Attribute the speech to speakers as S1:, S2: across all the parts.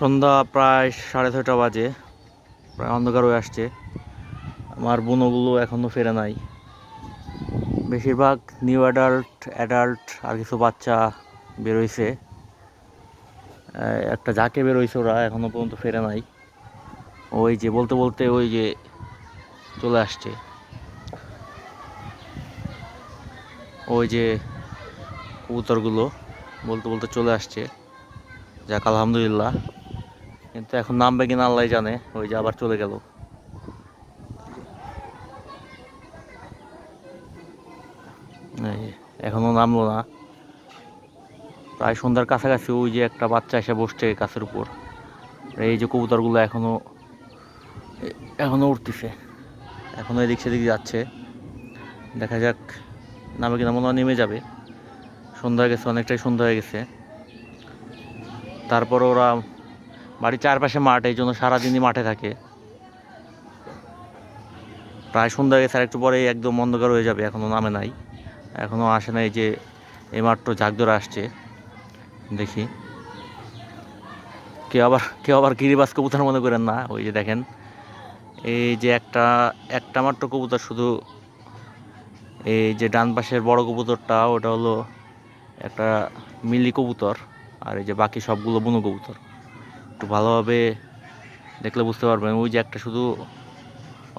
S1: সন্ধ্যা প্রায় সাড়ে ছয়টা বাজে। প্রায় অন্ধকার হয়ে আসছে। আমার বুনোগুলো এখনও ফেরে নাই। বেশিরভাগ নিউ অ্যাডাল্ট অ্যাডাল্ট আর কিছু বাচ্চা বেরোইছে। একটা যাকে বেরোইছে ওরা এখনও পর্যন্ত ফেরে নাই। ওই যে বলতে বলতে ওই যে চলে আসছে। ওই যে কবুতরগুলো বলতে বলতে চলে আসছে। যাক, আলহামদুলিল্লাহ। কিন্তু এখন নামবে কিনা আল্লাহ জানে, ওই যে আবার চলে গেল। এখনও নামলো না। প্রায় সন্ধ্যার কাছাকাছি ওই যে একটা বাচ্চা এসে বসছে গাছের উপর। এই যে কবুতরগুলো এখনও এখনও উঠতেছে এখনও এদিক সেদিক যাচ্ছে। দেখা যাক নামে কিনা মনে নেমে যাবে। সন্ধ্যা হয়ে গেছে, অনেকটাই সন্ধ্যা হয়ে গেছে। তারপর ওরা বাড়ির চারপাশে মাঠ, এই জন্য সারাদিনই মাঠে থাকে। প্রায় সন্ধ্যা গেছে, আর একটু পরেই একদম অন্ধকার হয়ে যাবে এখনও নামে নাই। এখনও আসে নাই যে এই মাত্র ঝাঁক ধরে আসছে। দেখি। কেউ আবার কেউ আবার গিরিবাস কবুতর মনে করেন না? ওই যে দেখেন, এই যে একটা একটা মাত্র কবুতর শুধু এই যে ডান পাশের বড় কবুতরটা, ওটা হলো একটা মিলি কবুতর, আর এই যে বাকি সবগুলো বুনো কবুতর। ভালোভাবে দেখলে বুঝতে পারবেন, ওই যে একটা শুধু,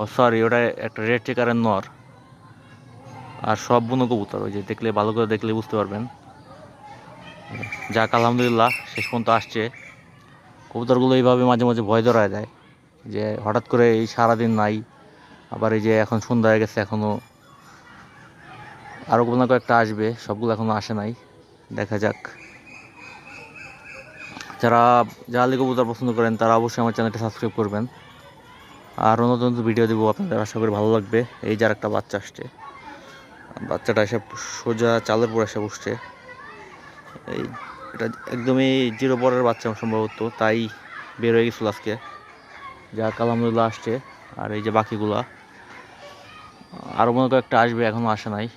S1: ও সরি ওটা একটা রেড চেকারের নর। আর সব বুনো কবুতর, ওই যে দেখলে, ভালো করে দেখলে বুঝতে পারবেন। যাক, আলহামদুলিল্লাহ, শেষ পর্যন্ত আসছে। কবুতরগুলো এইভাবে মাঝে মাঝে ভয় ধরায় দেয়, যে হঠাৎ করে এই সারাদিন নাই, আবার এই যে এখন সন্ধ্যা হয়ে গেছে এখনও আরও কোনো কয়েকটা আসবে, সবগুলো এখনও আসে নাই। দেখা যাক। যারা জালি কবুতর পছন্দ করেন, তারা অবশ্যই আমার চ্যানেলটা সাবস্ক্রাইব করবেন। আর নতুন ভিডিও দেবো, আপনাদের আশা করি ভালো লাগবে। এই যার একটা বাচ্চা আসছে। বাচ্চাটা এসে সোজা চালের উপর এসে বসছে। এই এটা একদমই জিরো পরের বাচ্চা সম্ভবত, তাই বের হয়ে গেছিল আজকে। যা কালামদুল্লাহ আসছে। আর এই যে বাকিগুলা আরও মনে কয়েকটা আসবে এখনও আসে নাই।